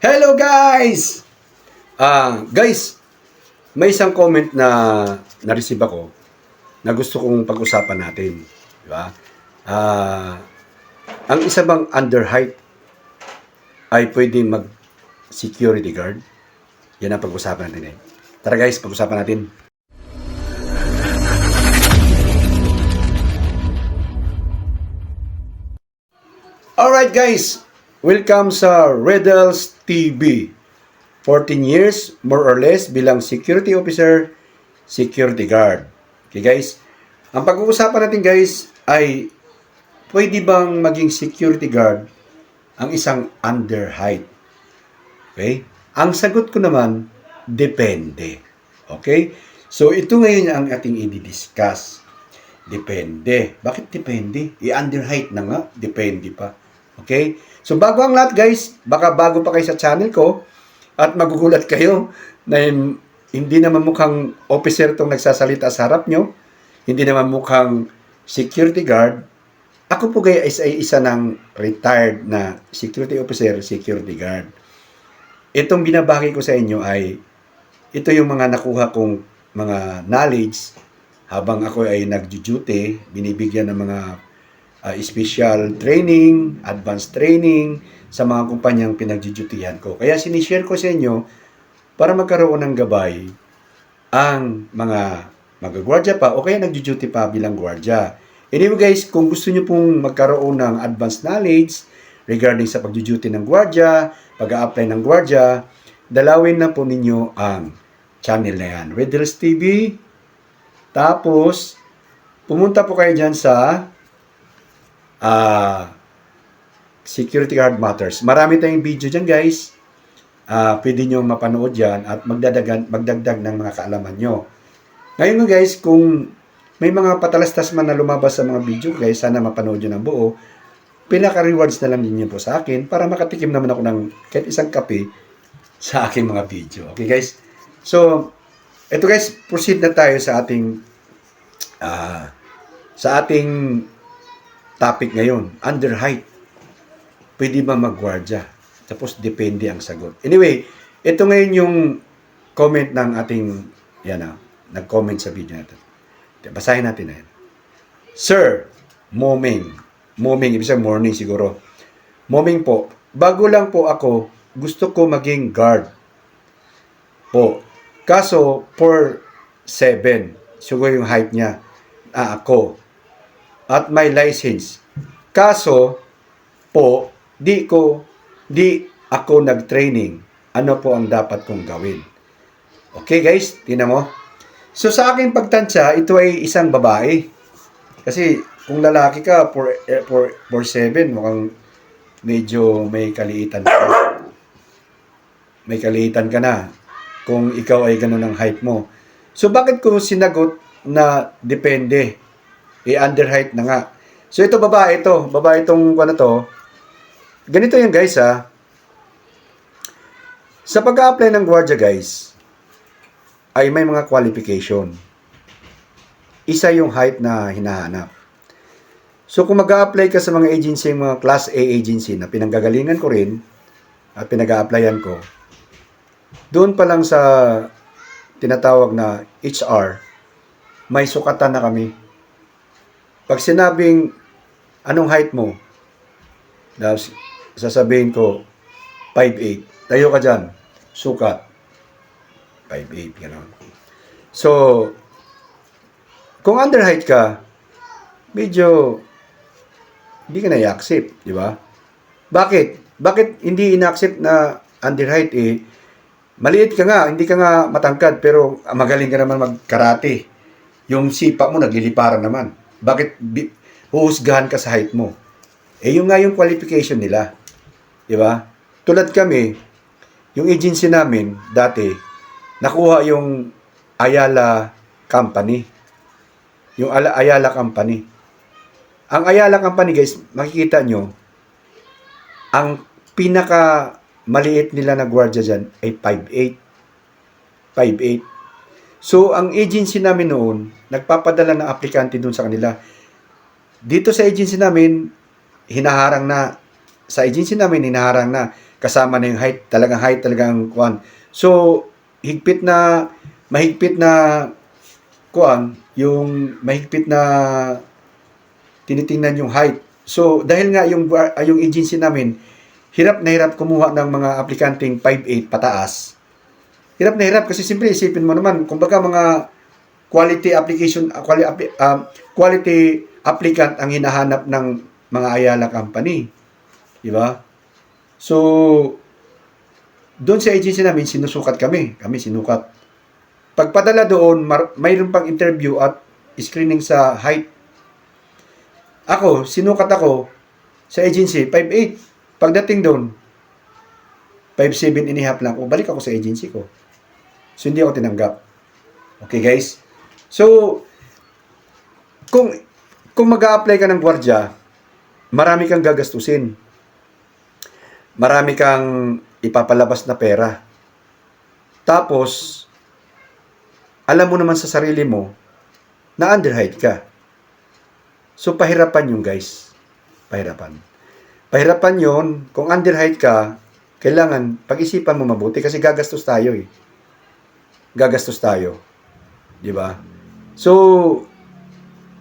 Hello guys! Ah, guys, may isang comment na na-receive ako na gusto kong pag-usapan natin, di ba? Ah, ang isa bang under height ay pwedeng mag security guard? Yan ang pag-usapan natin eh. Tara guys, pag-usapan natin. Alright guys, welcome sa Riddles TV. 14 years, more or less, bilang security officer, security guard. Okay guys, ang pag-uusapan natin guys ay pwede bang maging security guard ang isang under height? Okay? Ang sagot ko naman, depende. Okay? So ito ngayon ang ating i-discuss. Depende. Bakit depende? I-under height na nga, depende pa. Okay? So bago ang lahat guys, baka bago pa kayo sa channel ko at magugulat kayo na hin- hindi naman mukhang officer tong nagsasalita sa harap nyo, hindi naman mukhang security guard. Ako po guys ay isa ng retired na security officer, security guard. Itong binabagi ko sa inyo ay ito yung mga nakuha kong mga knowledge habang ako ay nag-duty, binibigyan ng mga uh, special training, advanced training sa mga kumpanyang pinagdudutihan ko. Kaya sinishare ko sa inyo para magkaroon ng gabay ang mga magagwardya pa o kaya nagduduty pa bilang gwardya. Anyway guys, kung gusto nyo pong magkaroon ng advanced knowledge regarding sa pagduduty ng gwardya, pag-a-apply ng gwardya, dalawin na po ninyo ang channel na yan. Riddles TV. Tapos, pumunta po kayo dyan sa ah Security Guard Matters. Marami tayong video dyan guys. Ah, pwede nyo mapanood yan at magdadagan, magdagdag ng mga kaalaman nyo. Ngayon nga guys, kung may mga patalastas man na lumabas sa mga video guys, sana mapanood nyo ng buo. Pinaka-rewards na lang ninyo po sa akin para makatikim naman ako ng kahit isang kape sa aking mga video. Okay guys? So, ito guys, proceed na tayo sa ating ah sa ating topic ngayon, under height. Pwede ba magwardya? Tapos depende ang sagot. Anyway, ito ngayon yung comment ng ating yan ah, nag-comment sa video natin. Basahin natin na yan. Sir, moming. Moming, ibig sabihin morning siguro. Moming po, bago lang po ako, gusto ko maging guard. Po. Kaso, for 7. Siguro yung height niya. Ah, ako. At may license. Kaso, po, di ko, di ako nag-training. Ano po ang dapat kong gawin? Okay guys, tingnan mo. So sa aking pagtansya, ito ay isang babae. Kasi kung lalaki ka, for, eh, for, for 7, mukhang medyo may kaliitan ka. May kaliitan ka na kung ikaw ay ganun ang height mo. So bakit ko sinagot na depende? I-under height na nga. So ito babae ito, babae itong ano to. Ganito yan guys ha. Sa pag-apply ng gwardiya guys, ay may mga qualification. Isa yung height na hinahanap. So kung mag apply ka sa mga agency, mga class A agency na pinanggagalingan ko rin at pinag-a-applyan ko, doon pa lang sa tinatawag na HR, may sukatan na kami. Pag sinabing, anong height mo? Tapos, sasabihin ko, 5'8". Tayo ka dyan. Sukat. 5'8", gano'n. So, kung under height ka, medyo hindi ka na i-accept, di ba? Bakit? Bakit hindi ina-accept na under height eh? Maliit ka nga, hindi ka nga matangkad, pero magaling ka naman mag-karate. Yung sipa mo, nagliliparan naman. Bakit bi- huhusgahan ka sa height mo? Eh, yung nga yung qualification nila. Di ba? Tulad kami, yung agency namin, dati, nakuha yung Ayala Company. Yung Ala- Ayala Company. Ang Ayala Company, guys, makikita nyo, ang pinaka maliit nila na gwardiya dyan ay 5'8". 5'8". So, ang agency namin noon, nagpapadala ng aplikante doon sa kanila. Dito sa agency namin, hinaharang na, sa agency namin, hinaharang na kasama na yung height, talagang height, talagang kuan. So, higpit na, mahigpit na kuan, yung mahigpit na tinitingnan yung height. So, dahil nga yung, yung agency namin, hirap na hirap kumuha ng mga aplikanteng 5'8 pataas. Hirap na hirap kasi simple isipin mo naman, kumbaga mga quality application, ah, quality, appli- ah, quality applicant ang hinahanap ng mga Ayala company. Di ba? So, doon sa agency namin, sinusukat kami. Kami sinukat. Pagpadala doon, mar- mayroon pang interview at screening sa height. Ako, sinukat ako sa agency, 5'8". Pagdating doon, 5'7 and a half lang. O, balik ako sa agency ko. So, hindi ako tinanggap. Okay, guys? So, kung kung mag apply ka ng gwardya, marami kang gagastusin. Marami kang ipapalabas na pera. Tapos, alam mo naman sa sarili mo na underhide ka. So, pahirapan yung guys. Pahirapan. Pahirapan yon kung underhide ka, kailangan pag-isipan mo mabuti kasi gagastos tayo eh. Gagastos tayo. Di ba? So,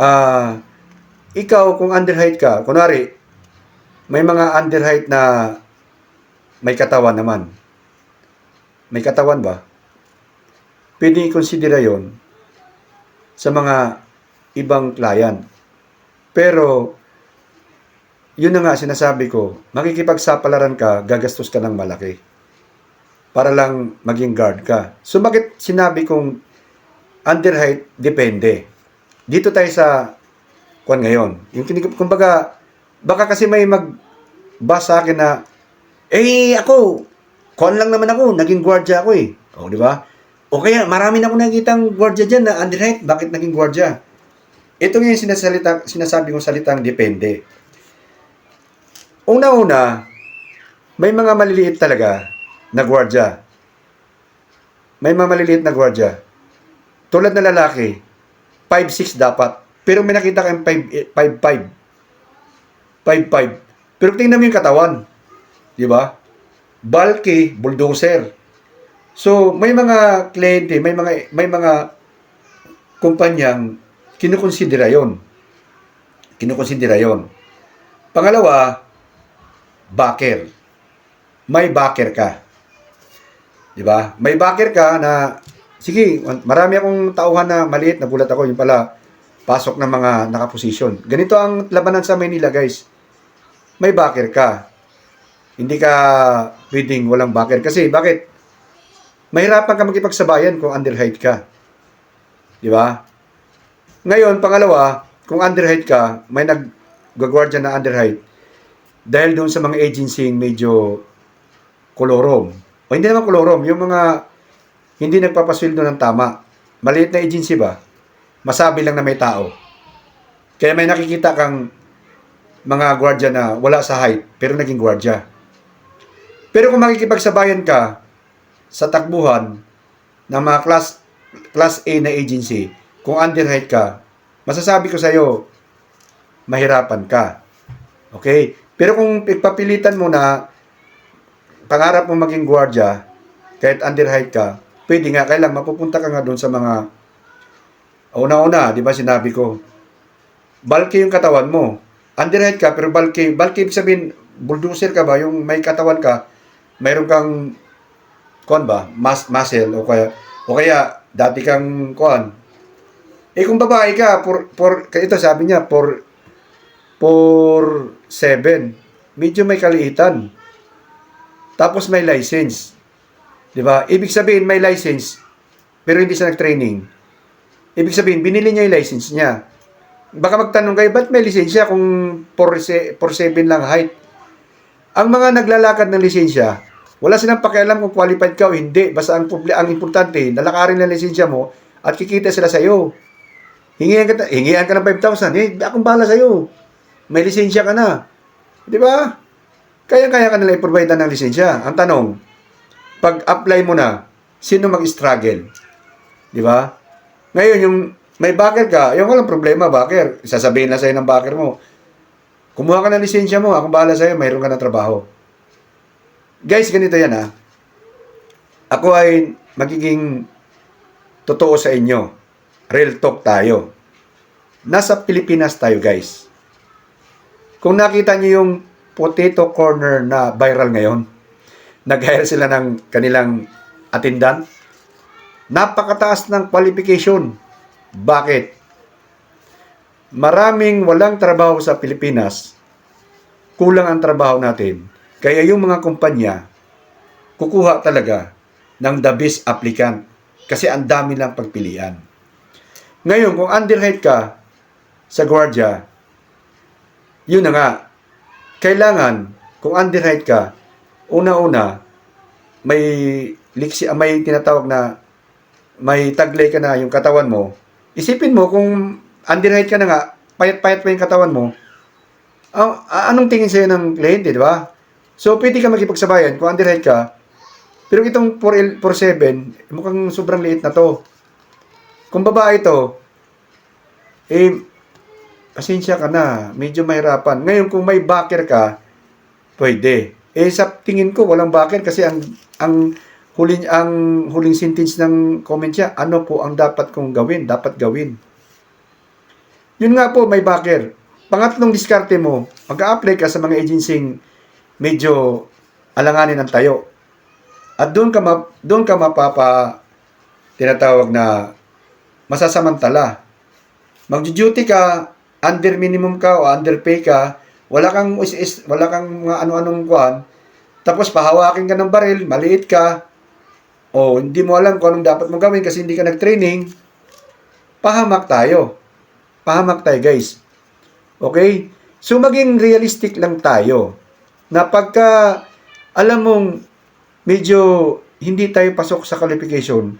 ah, ikaw kung underhide ka, kunwari, may mga underhide na may katawan naman. May katawan ba? Pwede i-consider yon sa mga ibang client. Pero, yun na nga sinasabi ko, makikipagsapalaran ka, gagastos ka ng malaki. Para lang maging guard ka. So, bakit sinabi kong underhide, depende. Dito tayo sa kuan ngayon. Yung kumbaga, baka kasi may magbasa sa akin na, eh, ako, kuan lang naman ako, naging gwardiya ako eh. O, di ba? O kaya, marami na ako nakikitang gwardiya dyan na underhide, bakit naging gwardiya? Ito nga yung sinasalita, sinasabi kong salitang depende. Una-una, may mga maliliit talaga na gwardiya. May mga maliliit na gwardiya. Tulad na lalaki, 5'6 dapat. Pero may nakita kayong 5'5. 5'5. Pero tingnan mo yung katawan. Di ba? Bulky, bulldozer. So, may mga kliyente, may mga may mga kumpanyang kinukonsidera yon. Kinukonsidera yon. Pangalawa, backer. May backer ka. Di ba? May backer ka na sige, marami akong tauhan na maliit, nagulat ako, yung pala pasok ng mga nakaposisyon. Ganito ang labanan sa Manila, guys. May backer ka. Hindi ka pwedeng walang backer. Kasi, bakit? Mahirapan ka makipagsabayan kung underhide ka. Di ba? Ngayon, pangalawa, kung underhide ka, may naggagwardya na underhide, dahil doon sa mga agency medyo kolorom. O hindi naman kolorom, yung mga hindi nagpapasweldo ng tama. Maliit na agency ba? Masabi lang na may tao. Kaya may nakikita kang mga gwardya na wala sa height, pero naging gwardya. Pero kung makikipagsabayan ka sa takbuhan ng mga class, class A na agency, kung underheight ka, masasabi ko sa iyo, mahirapan ka. Okay? Pero kung ipapilitan mo na pangarap mo maging gwardya, kahit underheight ka, pwede nga, kailang mapupunta ka nga doon sa mga una-una, di ba sinabi ko, bulky yung katawan mo. Underheight ka, pero bulky, bulky ibig sabihin, bulldozer ka ba, yung may katawan ka, mayroon kang, kuan ba, mus- muscle, o kaya, o kaya, dati kang, kuan, eh kung babae ka, for, for, ito sabi niya, for, for 7, medyo may kaliitan. Tapos may license. 'Di ba? Ibig sabihin may license pero hindi siya nag-training. Ibig sabihin binili niya yung license niya. Baka magtanong kayo, ba't may lisensya kung 4 7 lang height? Ang mga naglalakad ng lisensya, wala silang pakialam kung qualified ka o hindi. Basta ang, ang importante, lalakarin ng lisensya mo at kikita sila sa'yo. Hingihan ka, hingihan ka ng 5,000. Eh, akong bahala sa'yo. May lisensya ka na. Di ba? Kaya-kaya ka nila i-provide ng lisensya. Ang tanong, pag apply mo na, sino mag-struggle? Di ba? Ngayon, yung may backer ka, yung walang problema, backer. Sasabihin na sa'yo ng backer mo, kumuha ka ng lisensya mo, akong bahala sa'yo, mayroon ka ng trabaho. guys, ganito yan ha. Ako ay magiging totoo sa inyo. Real talk tayo. Nasa Pilipinas tayo, guys. Kung nakita niyo yung potato corner na viral ngayon, nag-hire sila ng kanilang attendant, napakataas ng qualification. Bakit? Maraming walang trabaho sa Pilipinas, kulang ang trabaho natin. Kaya yung mga kumpanya, kukuha talaga ng the best applicant kasi ang dami lang pagpilian. Ngayon, kung underheight ka sa gwardiya, yun na nga, kailangan, kung underheight ka, una-una, may liksi, ah, may tinatawag na may taglay ka na yung katawan mo, isipin mo kung underheight ka na nga, payat-payat pa yung katawan mo, ah, anong tingin sa'yo ng kliyente, di ba? So, pwede ka makipagsabayan kung underheight ka, pero itong 4L, 4.7, mukhang sobrang liit na to. Kung babae to, eh, pasensya ka na, medyo mahirapan. Ngayon, kung may backer ka, pwede. Eh, sa tingin ko, walang backer kasi ang, ang huling, ang huling sentence ng comment niya, ano po ang dapat kong gawin? Dapat gawin. Yun nga po, may backer. Pangatlong diskarte mo, mag-a-apply ka sa mga agencying medyo alanganin ng tayo. At doon ka, ma, doon ka mapapa tinatawag na masasamantala. Mag-duty ka, under minimum ka o underpay ka, wala kang wala kang mga ano-anong kuan, tapos pahawakin ka ng baril, maliit ka, o hindi mo alam kung anong dapat mong gawin kasi hindi ka nag-training, pahamak tayo. Pahamak tayo, guys. Okay? So, maging realistic lang tayo na pagka alam mong medyo hindi tayo pasok sa qualification,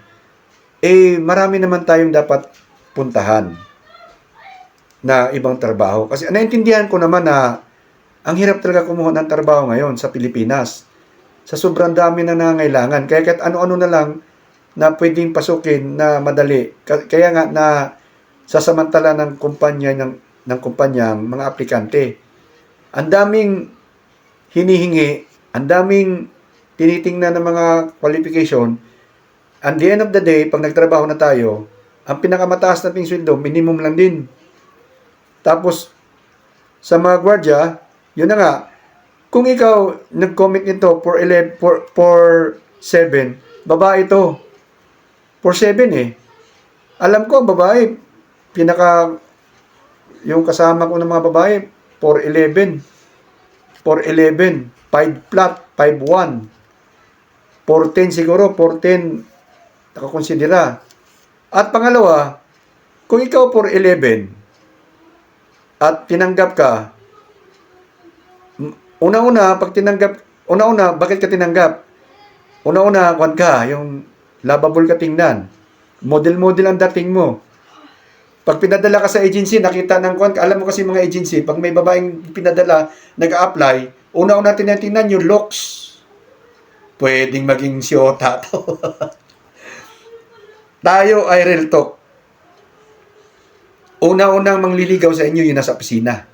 eh marami naman tayong dapat puntahan na ibang trabaho. Kasi naintindihan ko naman na ang hirap talaga kumuha ng trabaho ngayon sa Pilipinas. Sa sobrang dami na nangangailangan. Kaya kahit ano-ano na lang na pwedeng pasukin na madali. Ka- Kaya nga na sasamantala ng kumpanya ng ng kumpanyang mga aplikante. Ang daming hinihingi, ang daming tinitingnan ng mga qualification. At the end of the day, pag nagtrabaho na tayo, ang pinakamataas nating sweldo, minimum lang din. Tapos, sa mga gwardya, yun na nga, kung ikaw nag-comment nito for 11, for, for 7, babae ito. For 7 eh. Alam ko, babae, pinaka, yung kasama ko ng mga babae, for 11. For 11. 5 flat, 5-1. 410 siguro, 410 nakakonsidera. At pangalawa, kung ikaw for 11 at tinanggap ka, una-una, pag tinanggap, una-una, bakit ka tinanggap? Una-una, kwan ka, yung lovable ka tingnan. Model-model ang dating mo. Pag pinadala ka sa agency, nakita ng kwan, alam mo kasi mga agency, pag may babaeng pinadala, nag-a-apply, una-una tinatingnan yung looks. Pwedeng maging siyota to. Tayo ay real talk. Una-unang mangliligaw sa inyo, yun nasa opisina.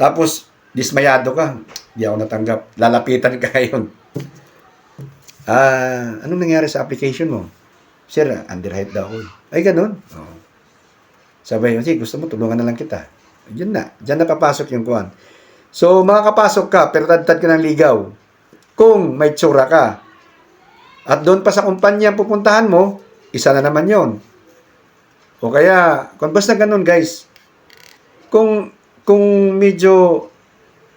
Tapos, dismayado ka. Di ako natanggap. Lalapitan ka ngayon. Ah, anong nangyari sa application mo? Sir, underheight daw ako. Ay, ganun. Oo. Sabay, sige, gusto mo, tulungan na lang kita. Yun na. Diyan na papasok yung kuwan. So, makakapasok ka, pero tad ka ng ligaw. Kung may tsura ka. At doon pa sa kumpanya pupuntahan mo, isa na naman yon. O kaya, kung basta ganun guys, kung, kung medyo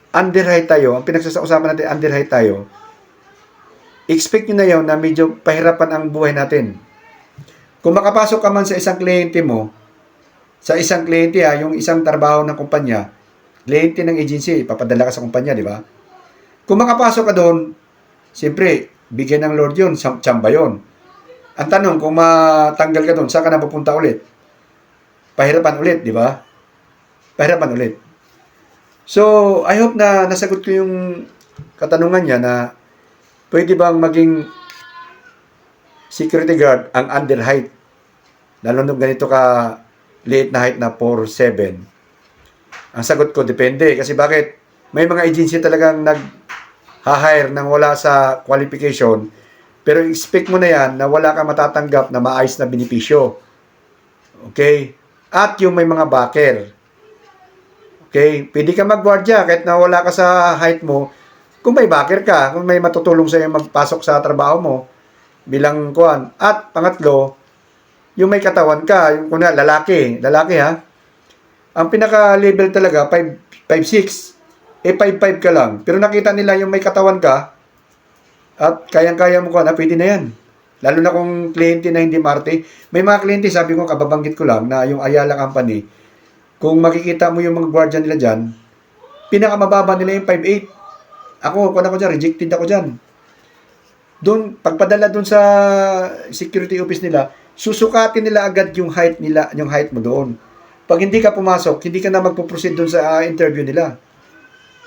underhigh tayo, ang pinagsasausapan natin underhigh tayo, expect nyo na yun na medyo pahirapan ang buhay natin. Kung makapasok ka man sa isang kliyente mo, sa isang kliyente ha, yung isang trabaho ng kumpanya, kliyente ng agency, papadala ka sa kumpanya, di ba? Kung makapasok ka doon, siyempre, bigyan ng Lord yun, sam- tsamba yun. Ang tanong, kung matanggal ka doon, saan ka na pupunta ulit? Pahirapan ulit, di ba? Pahirapan ulit. So, I hope na nasagot ko yung katanungan niya na pwede bang maging security guard ang under height? Lalo nung ganito ka liit na height na 4'7". Ang sagot ko, depende. Kasi bakit? May mga agency talagang nag ha-hire nang wala sa qualification, pero expect mo na yan na wala kang matatanggap na maayos na benepisyo. Okay? At yung may mga backer. Okay? Pwede ka magwardya kahit na wala ka sa height mo. Kung may backer ka, kung may matutulong sa'yo magpasok sa trabaho mo bilang kuan. At pangatlo, yung may katawan ka, yung kuna lalaki, lalaki ha. Ang pinaka-level talaga 5 5'6 eh 5'5 ka lang. Pero nakita nila yung may katawan ka at kayang-kaya mo ka na pwede na yan. Lalo na kung kliyente na hindi marte. May mga kliyente, sabi ko, kababanggit ko lang, na yung Ayala Company, kung makikita mo yung mga guardian nila dyan, pinakamababa nila yung 5'8". Ako, kung ako dyan, rejected ako dyan. Doon, pagpadala doon sa security office nila, susukatin nila agad yung height nila, yung height mo doon. Pag hindi ka pumasok, hindi ka na magpo-proceed doon sa ah, interview nila.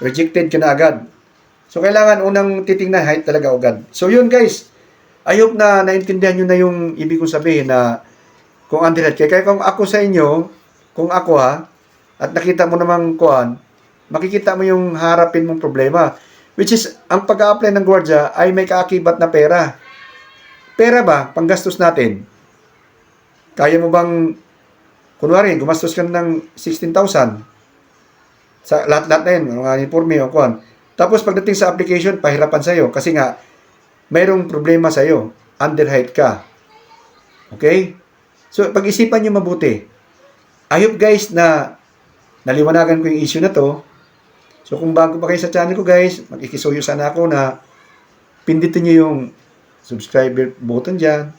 Rejected ka na agad. So, kailangan unang titingnan height talaga agad. So, yun guys. I hope na naintindihan nyo na yung ibig kong sabihin na kung underhead kayo. Kaya kung ako sa inyo, kung ako ha, at nakita mo namang kuhan, makikita mo yung harapin mong problema. Which is, ang pag-a-apply ng gwardiya ay may kaakibat na pera. Pera ba? Panggastos natin. Kaya mo bang, kunwari, gumastos ka ng 16,000 sa lahat-lahat na yun, mga uniforme o kuhan. Tapos pagdating sa application, pahirapan sa'yo. Kasi nga, mayroong problema sa'yo. Underheight ka. Okay? So, pag-isipan nyo mabuti. I hope guys na naliwanagan ko yung issue na to. So, kung bago pa kayo sa channel ko guys, magkikisuyo sana ako na pindutin nyo yung subscriber button dyan.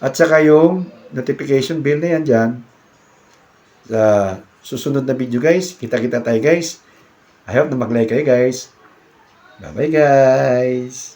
At saka yung notification bell na yan dyan. Sa susunod na video guys, kita-kita tayo guys. I hope na mag-like kayo guys. Bye-bye guys.